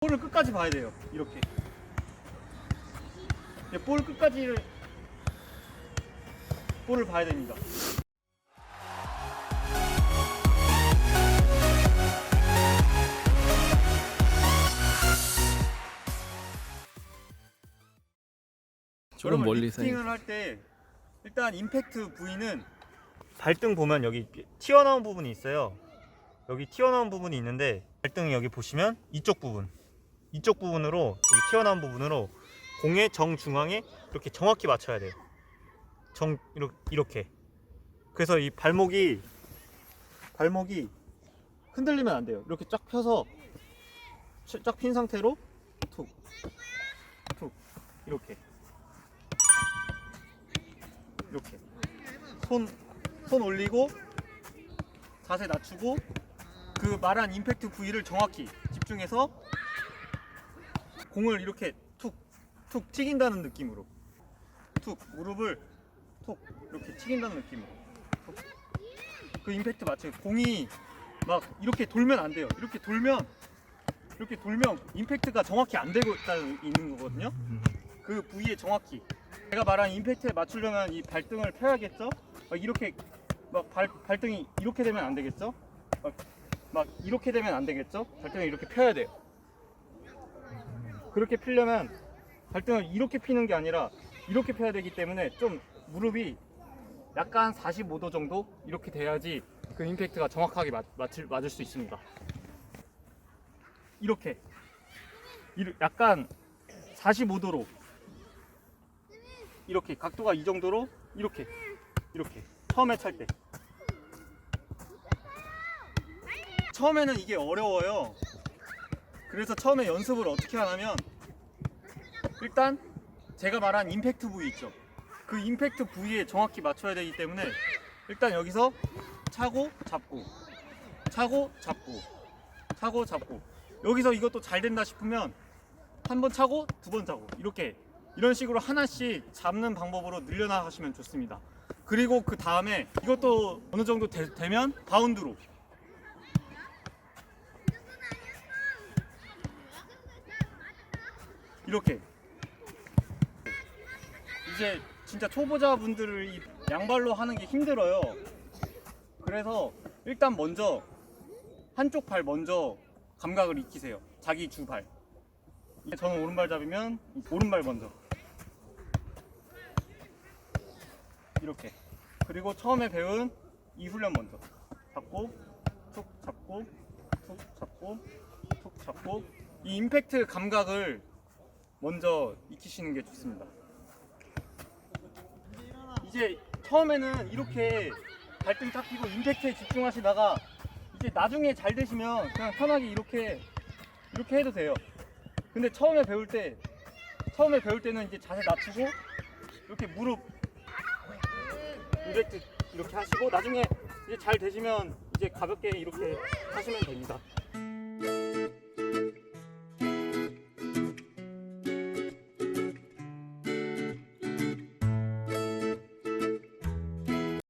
볼을 끝까지 봐야 돼요. 이렇게. 네, 볼 끝까지 볼을 봐야 됩니다. 조금 여러분 멀리서 해. 리프팅을 할 때 일단 임팩트 부위는 발등 보면 여기 튀어나온 부분이 있어요. 여기 튀어나온 부분이 있는데 발등 여기 보시면 이쪽 부분 이쪽 부분으로 튀어나온 부분으로 공의 정중앙에 이렇게 정확히 맞춰야 돼요. 정 이렇게. 그래서 이 발목이 발목이 흔들리면 안 돼요. 이렇게 쫙 펴서 쫙 핀 상태로 툭 툭 이렇게 이렇게 손, 손 올리고 자세 낮추고 그 말한 임팩트 부위를 정확히 집중해서 공을 이렇게 툭, 툭 튀긴다는 느낌으로 툭 무릎을 툭 이렇게 튀긴다는 느낌으로 툭. 그 임팩트 맞춰요 공이 막 이렇게 돌면 안 돼요 이렇게 돌면 이렇게 돌면 임팩트가 정확히 안 되고 있다는 있는 거거든요 그 부위에 정확히 제가 말한 임팩트에 맞추려면 이 발등을 펴야겠죠? 막 이렇게 막 발, 발등이 이렇게 되면 안 되겠죠? 막, 막 이렇게 되면 안 되겠죠? 발등을 이렇게 펴야 돼요. 그렇게 피려면 발등을 이렇게 피는 게 아니라 이렇게 펴야 되기 때문에 좀 무릎이 약간 45도 정도 이렇게 돼야지 그 임팩트가 정확하게 맞, 맞을, 맞을 수 있습니다. 이렇게. 약간 45도로 이렇게 각도가 이 정도로 이렇게 이렇게. 처음에 찰 때. 처음에는 이게 어려워요 그래서 처음에 연습을 어떻게 하냐면 일단 제가 말한 임팩트 부위 있죠. 그 임팩트 부위에 정확히 맞춰야 되기 때문에 일단 여기서 차고 잡고 차고 잡고 차고 잡고. 여기서 이것도 잘 된다 싶으면 한 번 차고 두 번 차고. 이렇게 이런 식으로 하나씩 잡는 방법으로 늘려나가시면 좋습니다. 그리고 그 다음에 이것도 어느 정도 되, 면 바운드로 이렇게 이제 진짜 초보자분들을 이 양발로 하는 게 힘들어요. 그래서 일단 먼저 한쪽 발 먼저 감각을 익히세요. 자기 주 발. 저는 오른발 잡으면 오른발 먼저 이렇게 그리고 처음에 배운 이 훈련 먼저 잡고 툭 잡고 툭 잡고 툭 잡고 이 임팩트 감각을 먼저 익히시는 게 좋습니다 이제 처음에는 이렇게 발등 딱 펴고 임팩트에 집중하시다가 이제 나중에 잘 되시면 그냥 편하게 이렇게 이렇게 해도 돼요 근데 처음에 배울 때 처음에 배울 때는 이제 자세 낮추고 이렇게 무릎 임팩트 이렇게 하시고 나중에 이제 잘 되시면 이제 가볍게 이렇게 하시면 됩니다.